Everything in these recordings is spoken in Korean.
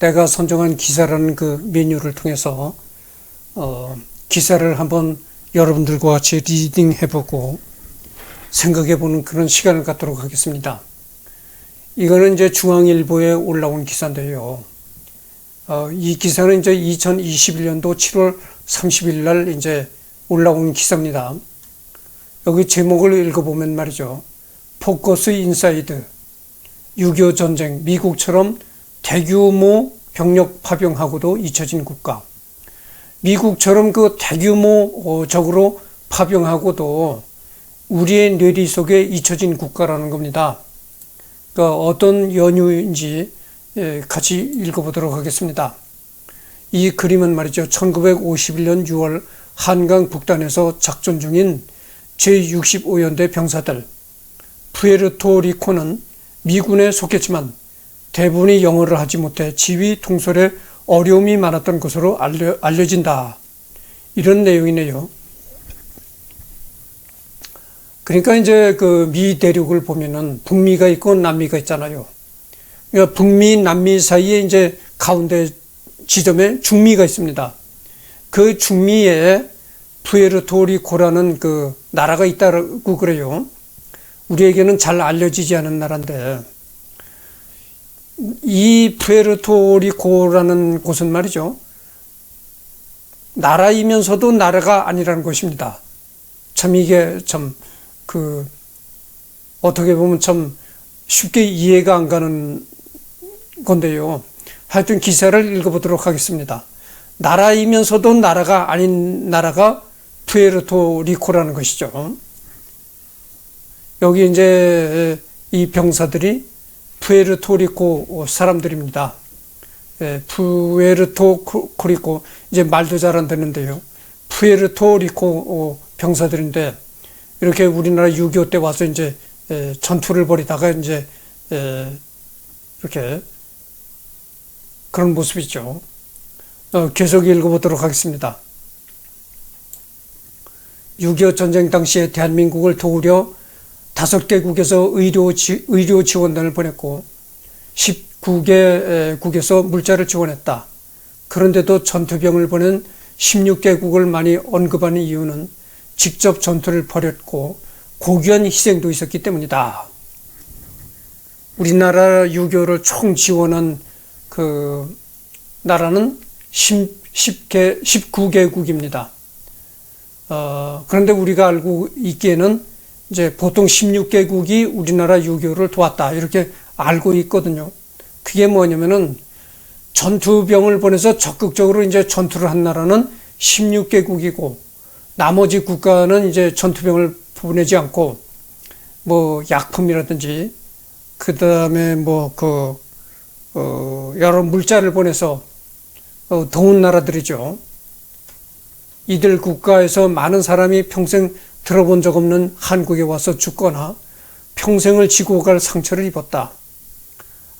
그 내가 선정한 기사라는 그 메뉴를 통해서 어, 기사를 한번 여러분들과 같이 리딩 해보고 생각해보는 그런 시간을 갖도록 하겠습니다. 이거는 이제 중앙일보에 올라온 기사인데요. 어, 이 기사는 이제 2021년도 7월 30일 날 이제 올라온 기사입니다. 여기 제목을 읽어보면 말이죠. 포커스 인사이드 6.25 전쟁 미국처럼 대규모 병력 파병하고도 잊혀진 국가. 미국처럼 그 대규모적으로 파병하고도 우리의 뇌리 속에 잊혀진 국가라는 겁니다. 그러니까 어떤 연유인지 예, 같이 읽어보도록 하겠습니다. 이 그림은 말이죠. 1951년 6월 한강 북단에서 작전 중인 제65연대 병사들 푸에르토리코는 미군에 속했지만 대부분이 영어를 하지 못해 지휘 통솔에 어려움이 많았던 것으로 알려, 알려진다. 이런 내용이네요. 그러니까 이제 그 미 대륙을 보면은 북미가 있고 남미가 있잖아요. 그러니까 북미, 남미 사이에 이제 가운데 지점에 중미가 있습니다. 그 중미에 푸에르토리코라는 그 나라가 있다고 그래요. 우리에게는 잘 알려지지 않은 나라인데 이 푸에르토리코라는 곳은 말이죠. 나라이면서도 나라가 아니라는 것입니다. 참 이게 참 그 어떻게 보면 참 쉽게 이해가 안 가는 건데요. 하여튼 기사를 읽어보도록 하겠습니다. 나라이면서도 나라가 아닌 나라가 푸에르토리코라는 것이죠. 여기 이제 이 병사들이 푸에르토리코 사람들입니다. 예, 푸에르토리코 이제 말도 잘 안 되는데요. 푸에르토리코 병사들인데 이렇게 우리나라 6.25 때 와서 이제 예, 전투를 벌이다가 이제 예, 이렇게 그런 모습이죠. 어, 계속 읽어보도록 하겠습니다. 6.25 전쟁 당시에 대한민국을 도우려 다섯 개국에서 의료, 지, 의료 지원단을 보냈고 19개 국에서 물자를 지원했다. 그런데도 전투병을 보낸 16개국을 많이 언급하는 이유는 직접 전투를 벌였고 고귀한 희생도 있었기 때문이다. 우리나라 유교를 총 지원한 그 나라는 10, 개 19개국입니다. 어, 그런데 우리가 알고 있기에는 이제 보통 16개국이 우리나라 유교를 도왔다. 이렇게 알고 있거든요. 그게 뭐냐면은 전투병을 보내서 적극적으로 이제 전투를 한 나라는 16개국이고 나머지 국가는 이제 전투병을 보내지 않고 뭐 약품이라든지 그 다음에 뭐그 어 여러 물자를 보내서 어 도운 나라들이죠. 이들 국가에서 많은 사람이 평생 들어본 적 없는 한국에 와서 죽거나 평생을 지고 갈 상처를 입었다.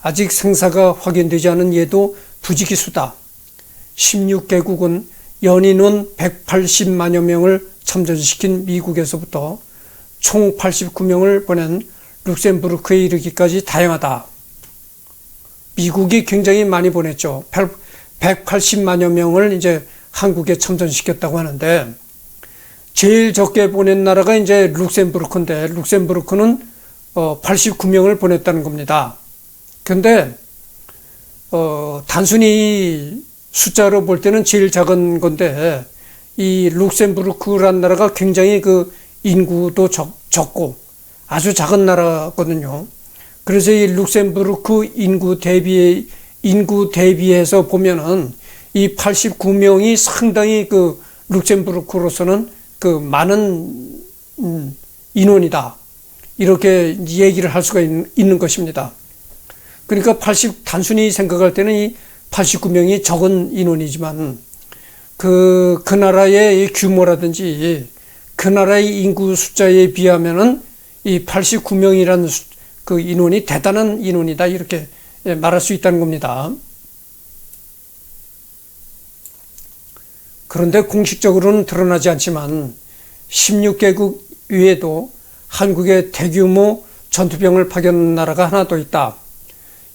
아직 생사가 확인되지 않은 얘도 부지기수다. 16개국은 연인원 180만여 명을 참전시킨 미국에서부터 총 89명을 보낸 룩셈부르크에 이르기까지 다양하다. 미국이 굉장히 많이 보냈죠. 180만여 명을 이제 한국에 참전시켰다고 하는데 제일 적게 보낸 나라가 이제 룩셈부르크인데 룩셈부르크는 어 89명을 보냈다는 겁니다. 근데 어 단순히 숫자로 볼 때는 제일 작은 건데 이 룩셈부르크란 나라가 굉장히 그 인구도 적, 적고 아주 작은 나라거든요. 그래서 이 룩셈부르크 인구 대비 인구 대비해서 보면은 이 89명이 상당히 그 룩셈부르크로서는 그 많은 음, 인원이다. 이렇게 얘기를 할 수가 있는 것입니다. 그러니까 80 단순히 생각할 때는 이 89명이 적은 인원이지만 그, 그 나라의 규모라든지 그 나라의 인구 숫자에 비하면은 이 89명이라는 그 인원이 대단한 인원이다. 이렇게 말할 수 있다는 겁니다. 그런데 공식적으로는 드러나지 않지만 16개국 외에도 한국에 대규모 전투병을 파견한 나라가 하나 더 있다.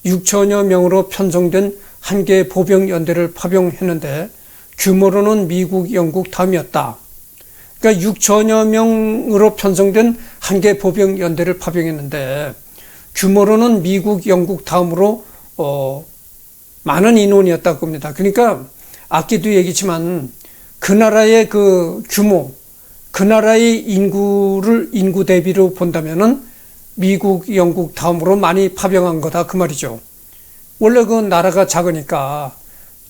6천여 명으로 편성된 한 개의 보병 연대를 파병했는데 규모로는 미국, 영국 다음이었다. 그러니까 6천여 명으로 편성된 한 개의 보병 연대를 파병했는데 규모로는 미국, 영국 다음으로 어, 많은 인원이었다고 봅니다. 그러니까 아끼도 얘기지만 그 나라의 그 규모, 그 나라의 인구를 인구 대비로 본다면은 미국, 영국 다음으로 많이 파병한 거다 그 말이죠. 원래 그 나라가 작으니까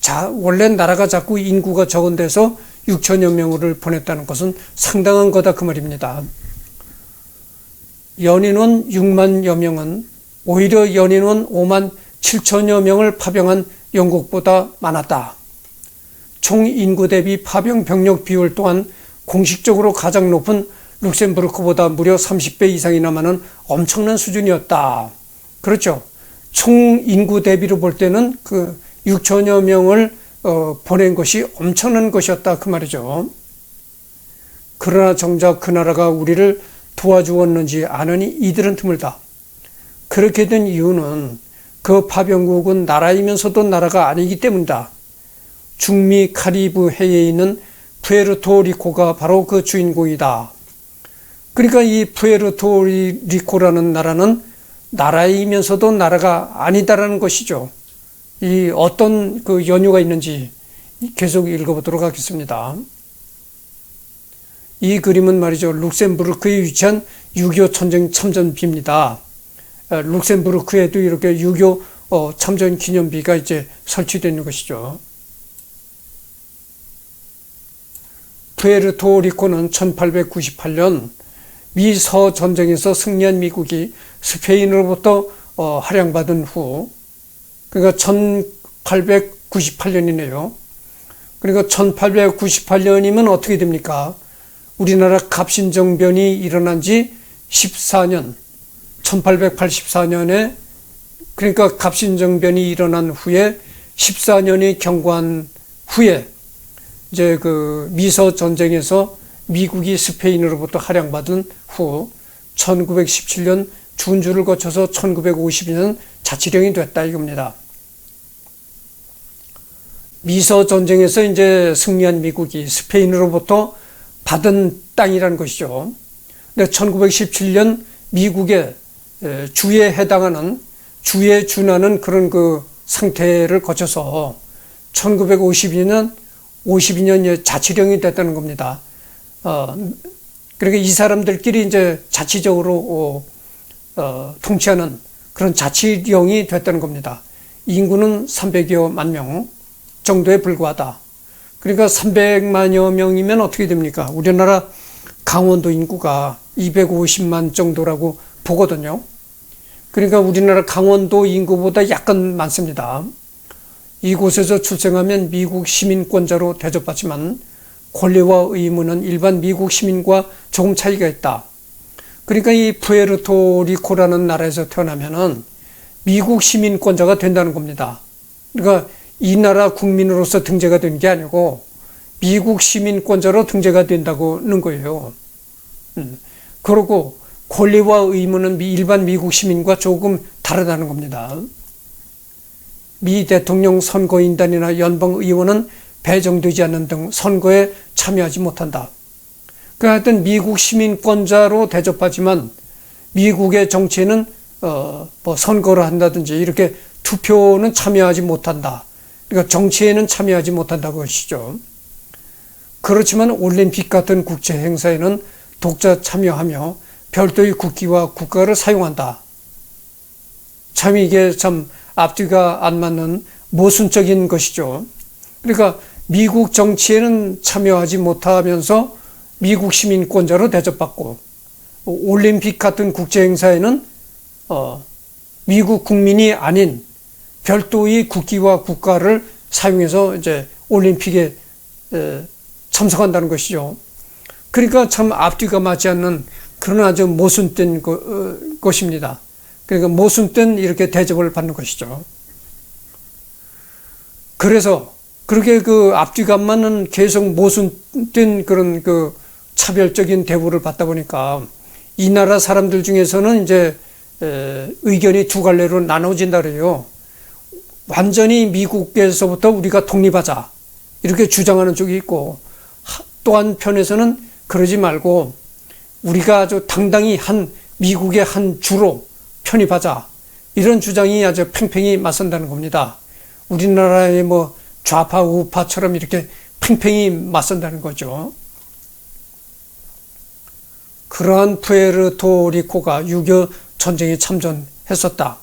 자, 원래 나라가 작고 인구가 적은 데서 6천여 명을 보냈다는 것은 상당한 거다 그 말입니다. 연인원 6만여 명은 오히려 연인원 5만 7천여 명을 파병한 영국보다 많았다. 총 인구 대비 파병 병력 비율 또한 공식적으로 가장 높은 룩셈부르크보다 무려 30배 이상이나 많은 엄청난 수준이었다. 그렇죠. 총 인구 대비로 볼 때는 그 6천여 명을 어, 보낸 것이 엄청난 것이었다. 그 말이죠. 그러나 정작 그 나라가 우리를 도와주었는지 아느니 이들은 드물다. 그렇게 된 이유는 그 파병국은 나라이면서도 나라가 아니기 때문이다. 중미 카리브 해에 있는 푸에르토리코가 바로 그 주인공이다. 그러니까 이 푸에르토리코라는 나라는 나라이면서도 나라가 아니다라는 것이죠. 이 어떤 그 연유가 있는지 계속 읽어보도록 하겠습니다. 이 그림은 말이죠. 룩셈부르크에 위치한 6.25 전쟁 참전비입니다. 어, 룩셈부르크에도 이렇게 6.25 어, 참전 기념비가 이제 설치되어 있는 것이죠. 푸에르토리코는 1898년 미서 전쟁에서 승리한 미국이 스페인으로부터 어, 할양받은 후 그러니까 1898년이네요. 그러니까 1898년이면 어떻게 됩니까? 우리나라 갑신정변이 일어난 지 14년, 1884년에 그러니까 갑신정변이 일어난 후에 14년이 경과한 후에 이제 그 미서 전쟁에서 미국이 스페인으로부터 할양받은 후 1917년 준주를 거쳐서 1952년 자치령이 됐다 이겁니다. 미서 전쟁에서 이제 승리한 미국이 스페인으로부터 받은 땅이라는 것이죠. 근데 1917년 미국의 주에 해당하는 주에 준하는 그런 그 상태를 거쳐서 1952년 52년 자치령이 됐다는 겁니다. 어, 그러니까 이 사람들끼리 이제 자치적으로 어, 어, 통치하는 그런 자치령이 됐다는 겁니다. 인구는 300여 명 정도에 불과하다. 그러니까 300만여 명이면 어떻게 됩니까? 우리나라 강원도 인구가 250만 정도라고 보거든요. 그러니까 우리나라 강원도 인구보다 약간 많습니다. 이곳에서 출생하면 미국 시민권자로 대접받지만 권리와 의무는 일반 미국 시민과 조금 차이가 있다. 그러니까 이 푸에르토리코라는 나라에서 태어나면은 미국 시민권자가 된다는 겁니다. 그러니까 이 나라 국민으로서 등재가 된 게 아니고 미국 시민권자로 등재가 된다고는 거예요. 음. 그리고 권리와 의무는 일반 미국 시민과 조금 다르다는 겁니다. 미 대통령 선거인단이나 연방의원은 배정되지 않는 등 선거에 참여하지 못한다. 그 하여튼 미국 시민권자로 대접하지만 미국의 정치에는 어, 뭐 선거를 한다든지 이렇게 투표는 참여하지 못한다. 그러니까 정치에는 참여하지 못한다고 하시죠. 그렇지만 올림픽 같은 국제 행사에는 독자 참여하며 별도의 국기와 국가를 사용한다. 참 이게 참 앞뒤가 안 맞는 모순적인 것이죠. 그러니까 미국 정치에는 참여하지 못하면서 미국 시민권자로 대접받고 올림픽 같은 국제 행사에는 어, 미국 국민이 아닌 별도의 국기와 국가를 사용해서 이제 올림픽에 참석한다는 것이죠. 그러니까 참 앞뒤가 맞지 않는 그런 아주 모순된 어, 것입니다. 그러니까 모순된 이렇게 대접을 받는 것이죠. 그래서 그렇게 그 맞는 계속 모순된 그런 그 차별적인 대우를 받다 보니까 이 나라 사람들 중에서는 이제 에, 의견이 두 갈래로 나눠진다 그래요. 완전히 미국에서부터 우리가 독립하자 이렇게 주장하는 쪽이 있고 또 한편에서는 그러지 말고 우리가 아주 당당히 한 미국의 한 주로 편입하자 이런 주장이 아주 팽팽히 맞선다는 겁니다. 우리나라의 뭐 좌파 우파처럼 이렇게 팽팽히 맞선다는 거죠. 그러한 푸에르토리코가 6.25 전쟁에 참전했었다.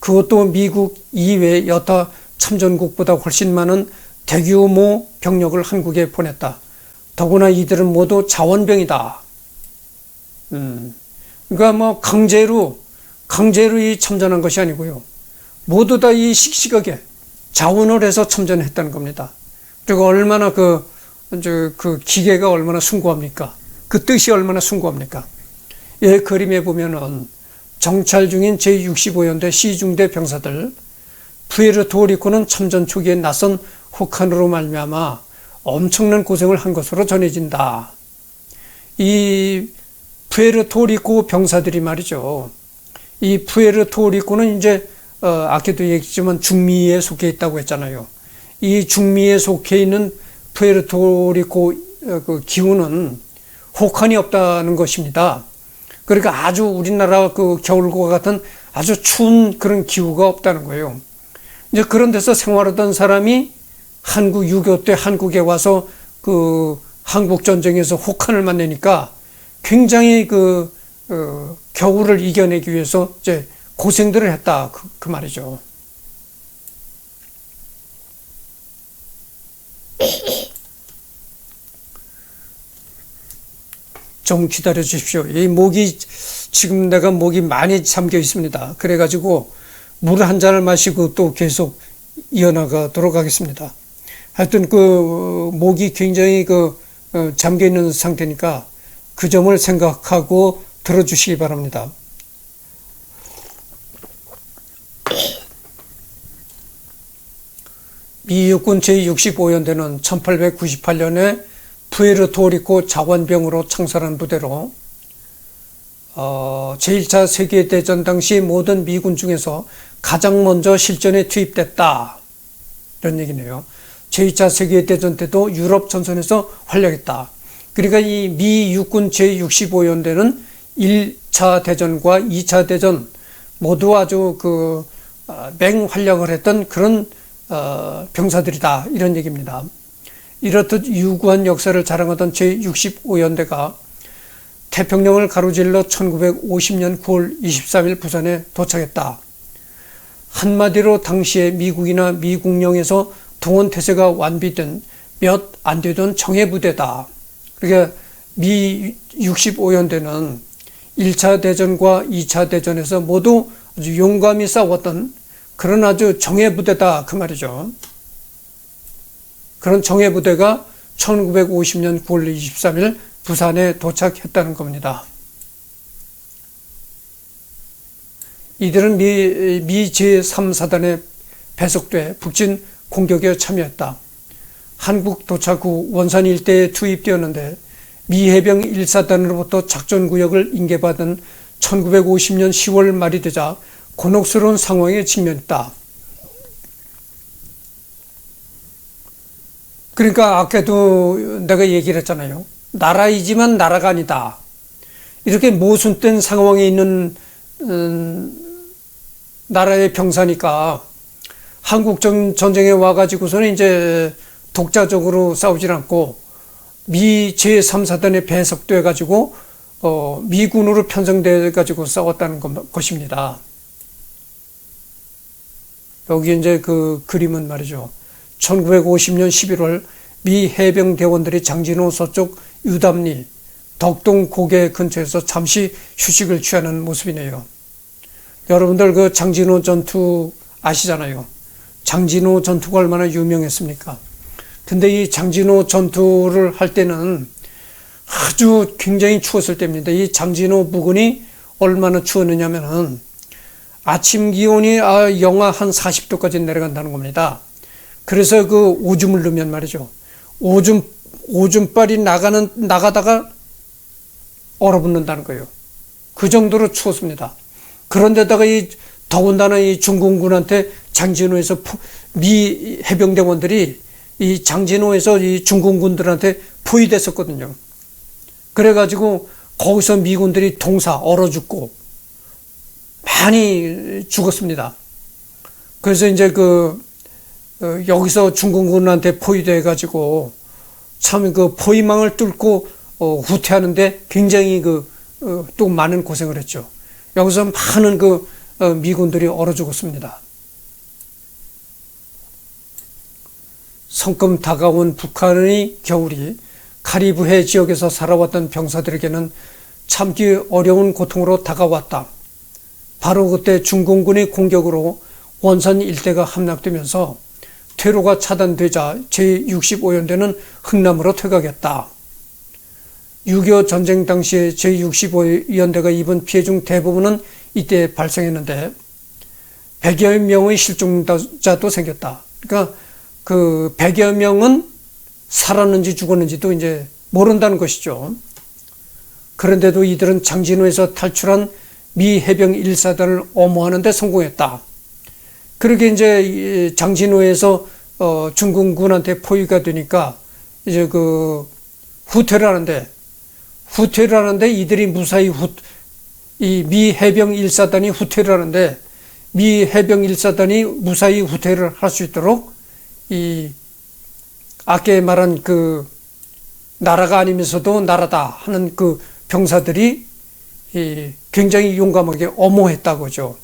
그것도 미국 이외 여타 참전국보다 훨씬 많은 대규모 병력을 한국에 보냈다. 더구나 이들은 모두 자원병이다. 음, 그러니까 뭐 강제로 강제로 이 참전한 것이 아니고요. 모두 다 이 씩씩하게 자원을 해서 참전했다는 겁니다. 그리고 얼마나 그, 그 기계가 얼마나 숭고합니까? 그 뜻이 얼마나 숭고합니까? 이 그림에 보면은 정찰 중인 제65연대 시중대 병사들 푸에르토리코는 참전 초기에 낯선 혹한으로 말미암아 엄청난 고생을 한 것으로 전해진다. 이 푸에르토리코 병사들이 말이죠. 이 푸에르토리코는 이제 어, 아까도 얘기했지만 중미에 속해 있다고 했잖아요. 이 중미에 속해 있는 푸에르토리코 어, 그 기후는 혹한이 없다는 것입니다. 그러니까 아주 우리나라 그 겨울과 같은 아주 추운 그런 기후가 없다는 거예요. 이제 그런 데서 생활하던 사람이 한국 6.25때 한국에 와서 그 한국 전쟁에서 혹한을 만나니까 굉장히 그 어, 겨울을 이겨내기 위해서 이제 고생들을 했다 그, 그 말이죠. 좀 기다려 주십시오. 이 목이 지금 내가 목이 많이 잠겨 있습니다. 그래가지고 물 한 잔을 마시고 또 계속 이어나가도록 하겠습니다. 하여튼 그 목이 굉장히 그 어, 잠겨 있는 상태니까 그 점을 생각하고 들어주시기 바랍니다. 미 육군 제65연대는 1898년에 푸에르토리코 자원병으로 창설한 부대로 어, 제1차 세계대전 당시 모든 미군 중에서 가장 먼저 실전에 투입됐다. 이런 얘기네요. 제2차 세계대전 때도 유럽 전선에서 활약했다. 그러니까 이 미 육군 제65연대는 1차 대전과 2차 대전 모두 아주 그 어, 맹활약을 했던 그런 어, 병사들이다. 이런 얘기입니다. 이렇듯 유구한 역사를 자랑하던 제65연대가 태평양을 가로질러 1950년 9월 23일 부산에 도착했다. 한마디로 당시에 미국이나 미국령에서 동원 태세가 완비된 몇 안 되던 정예부대다. 그러니까 미 65연대는 1차 대전과 2차 대전에서 모두 아주 용감히 싸웠던 그런 아주 정예부대다. 그 말이죠. 그런 정예부대가 1950년 9월 23일 부산에 도착했다는 겁니다. 이들은 미, 미 제3사단에 배속돼 북진 공격에 참여했다. 한국 도착 후 원산 일대에 투입되었는데 미 해병 1사단으로부터 작전구역을 인계받은 1950년 10월 말이 되자 곤혹스러운 상황에 직면했다. 그러니까 아까도 내가 얘기를 했잖아요. 나라이지만 나라가 아니다. 이렇게 모순된 상황에 있는 음, 나라의 병사니까 한국 전쟁에 와가지고서는 이제 독자적으로 싸우질 않고 미 제3사단에 배속돼 가지고 어, 미군으로 편성돼 가지고 싸웠다는 것입니다. 여기 이제 그 그림은 말이죠. 1950년 11월 미 해병 대원들이 장진호 서쪽 유담리 덕동 고개 근처에서 잠시 휴식을 취하는 모습이네요. 여러분들 그 장진호 전투 아시잖아요. 장진호 전투가 얼마나 유명했습니까? 근데 이 장진호 전투를 할 때는 아주 굉장히 추웠을 때입니다. 이 장진호 부근이 얼마나 추웠느냐면은 아침 기온이 아, 영하 한 40도까지 내려간다는 겁니다. 그래서 그 오줌을 넣으면 말이죠. 오줌, 오줌빨이 나가는, 나가다가 얼어붙는다는 거예요. 그 정도로 추웠습니다. 그런데다가 이 더군다나 이 중공군한테 장진호에서 포, 미 해병대원들이 이 장진호에서 이 중공군들한테 포위됐었거든요. 그래가지고 거기서 미군들이 동사 얼어 죽고 많이 죽었습니다. 그래서 이제 그 어, 여기서 중공군한테 포위돼 가지고 참 그 포위망을 뚫고 어, 후퇴하는데 굉장히 그또 어, 많은 고생을 했죠. 여기서 많은 그 어, 미군들이 얼어 죽었습니다. 성큼 다가온 북한의 겨울이 카리브해 지역에서 살아왔던 병사들에게는 참기 어려운 고통으로 다가왔다. 바로 그때 중공군의 공격으로 원산 일대가 함락되면서 퇴로가 차단되자 제65연대는 흥남으로 퇴각했다. 6.25 전쟁 당시에 제65연대가 입은 피해 중 대부분은 이때 발생했는데 100여 명의 실종자도 생겼다. 그러니까 그 100여 명은 살았는지 죽었는지도 이제 모른다는 것이죠. 그런데도 이들은 장진호에서 탈출한 미 해병 1사단을 엄호하는데 성공했다. 그렇게 이제 장진호에서 어 중공군한테 포위가 되니까 이제 그 후퇴를 하는데 후퇴를 하는데 이들이 무사히 후, 이 미 해병 1사단이 후퇴를 하는데 미 해병 1사단이 무사히 후퇴를 할 수 있도록 이 아까 말한 그 나라가 아니면서도 나라다 하는 그 병사들이 굉장히 용감하게 엄호했다고죠.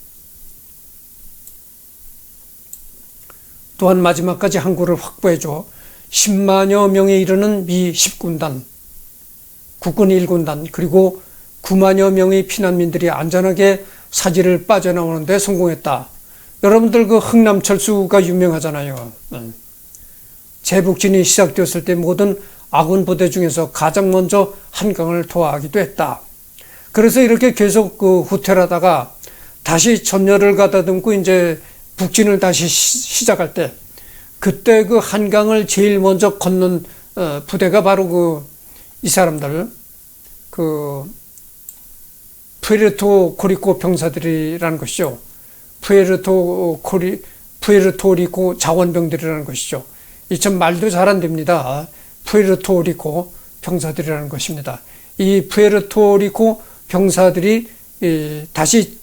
또한 마지막까지 항구를 확보해줘 10만여 명에 이르는 미 10군단, 국군 1군단, 그리고 9만여 명의 피난민들이 안전하게 사지를 빠져나오는데 성공했다. 여러분들 그 흥남 철수가 유명하잖아요. 네. 제북진이 시작되었을 때 모든 아군 부대 중에서 가장 먼저 한강을 도하기도 했다. 그래서 이렇게 계속 그 후퇴하다가 다시 전열을 가다듬고 이제 북진을 다시 시, 작할때 그때 그 한강을 제일 먼저 걷는 어, 부대가 바로 그 이 사람들 그 푸에르토 코리코 병사들이라는 것이죠. 푸에르토 코리 푸에르토리코 자원병들이라는 것이죠. 이참 말도 잘 안 됩니다. 푸에르토리코 병사들이라는 것입니다. 이 푸에르토리코 병사들이 다시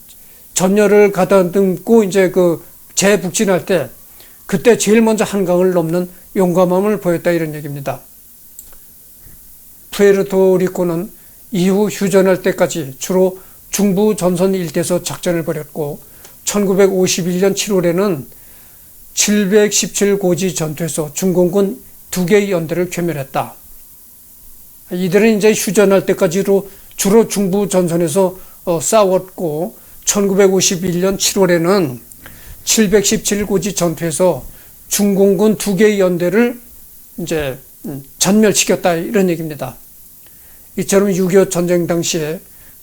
전열을 가다듬고 이제 그 재북진할 때 그때 제일 먼저 한강을 넘는 용감함을 보였다 이런 얘기입니다. 푸에르토리코는 이후 휴전할 때까지 주로 중부 전선 일대에서 작전을 벌였고 1951년 7월에는 717고지 전투에서 중공군 두 개의 연대를 괴멸했다. 이들은 이제 휴전할 때까지로 주로 중부 전선에서 어, 싸웠고 1951년 7월에는 717고지 전투에서 중공군 두 개의 연대를 이제 음, 전멸시켰다 이런 얘기입니다. 이처럼 6.25 전쟁 당시에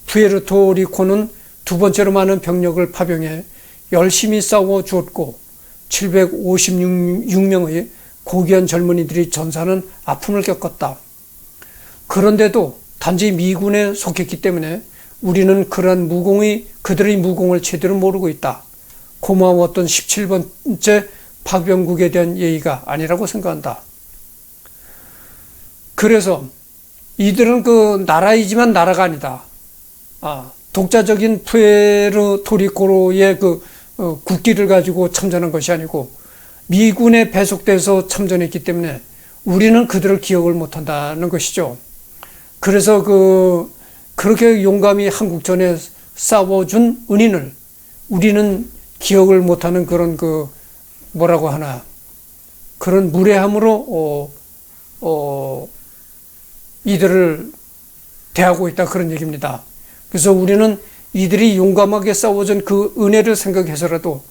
푸에르토리코는 두 번째로 많은 병력을 파병해 열심히 싸워 주었고 756명의 고귀한 젊은이들이 전사는 아픔을 겪었다. 그런데도 단지 미군에 속했기 때문에 우리는 그러한 무공의 그들의 무공을 제대로 모르고 있다. 고마웠던 17번째 파병국에 대한 예의가 아니라고 생각한다. 그래서 이들은 그 나라이지만 나라가 아니다. 아, 독자적인 푸에르토리코로의 그 어, 국기를 가지고 참전한 것이 아니고 미군에 배속돼서 참전했기 때문에 우리는 그들을 기억을 못한다는 것이죠. 그래서 그 그렇게 용감히 한국전에 싸워준 은인을 우리는 기억을 못하는 그런 그 뭐라고 하나 그런 무례함으로 어, 어, 이들을 대하고 있다 그런 얘기입니다. 그래서 우리는 이들이 용감하게 싸워준 그 은혜를 생각해서라도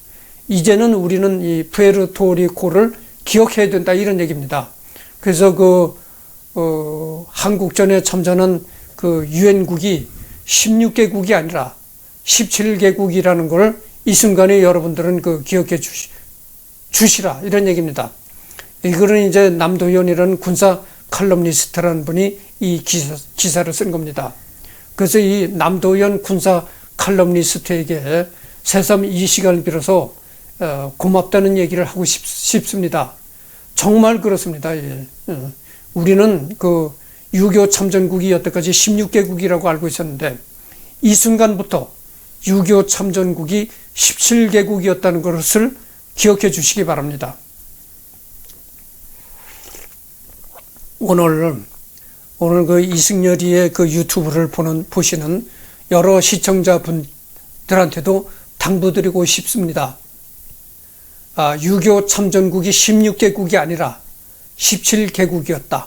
이제는 우리는 이 푸에르토리코를 기억해야 된다 이런 얘기입니다. 그래서 그 어, 한국전에 참전한 그 유엔국이 16개국이 아니라 17개국이라는 걸 이 순간에 여러분들은 그 기억해 주시, 주시라 이런 얘기입니다. 이거는 이제 남도현이라는 군사 칼럼니스트라는 분이 이 기사, 기사를 쓴 겁니다. 그래서 이 남도현 군사 칼럼니스트에게 새삼 이 시간을 빌어서 어, 고맙다는 얘기를 하고 싶, 싶습니다. 정말 그렇습니다. 예. 어, 우리는 그 유교 참전국이 여태까지 16개국이라고 알고 있었는데 이 순간부터 유교 참전국이 17개국이었다는 것을 기억해 주시기 바랍니다. 오늘 오늘 그 이승열이의 그 유튜브를 보는 보시는 여러 시청자분들한테도 당부드리고 싶습니다. 아, 유교 참전국이 16개국이 아니라 17개국이었다.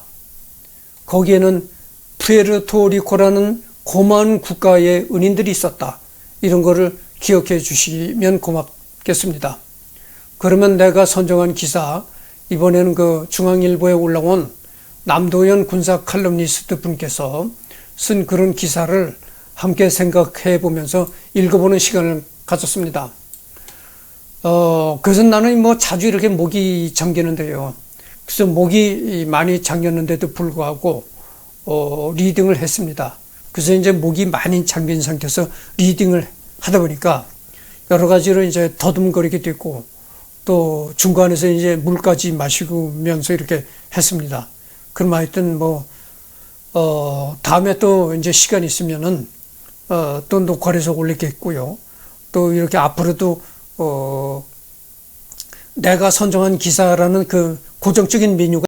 거기에는 푸에르토리코라는 고마운 국가의 은인들이 있었다. 이런 거를 기억해 주시면 고맙겠습니다. 그러면 내가 선정한 기사, 이번에는 그 중앙일보에 올라온 남도현 군사 칼럼니스트 분께서 쓴 그런 기사를 함께 생각해 보면서 읽어보는 시간을 가졌습니다. 어, 그래서 나는 뭐 자주 이렇게 목이 잠기는데요. 그래서 목이 많이 잠겼는데도 불구하고, 어, 리딩을 했습니다. 그래서 이제 목이 많이 잠긴 상태에서 리딩을 하다 보니까 여러 가지로 이제 더듬거리기도 있고 또 중간에서 이제 물까지 마시면서 이렇게 했습니다. 그럼 하여튼 뭐, 어, 다음에 또 이제 시간 있으면은, 어, 또 녹화를 해서 올리겠고요. 또 이렇게 앞으로도, 어, 내가 선정한 기사라는 그 고정적인 메뉴가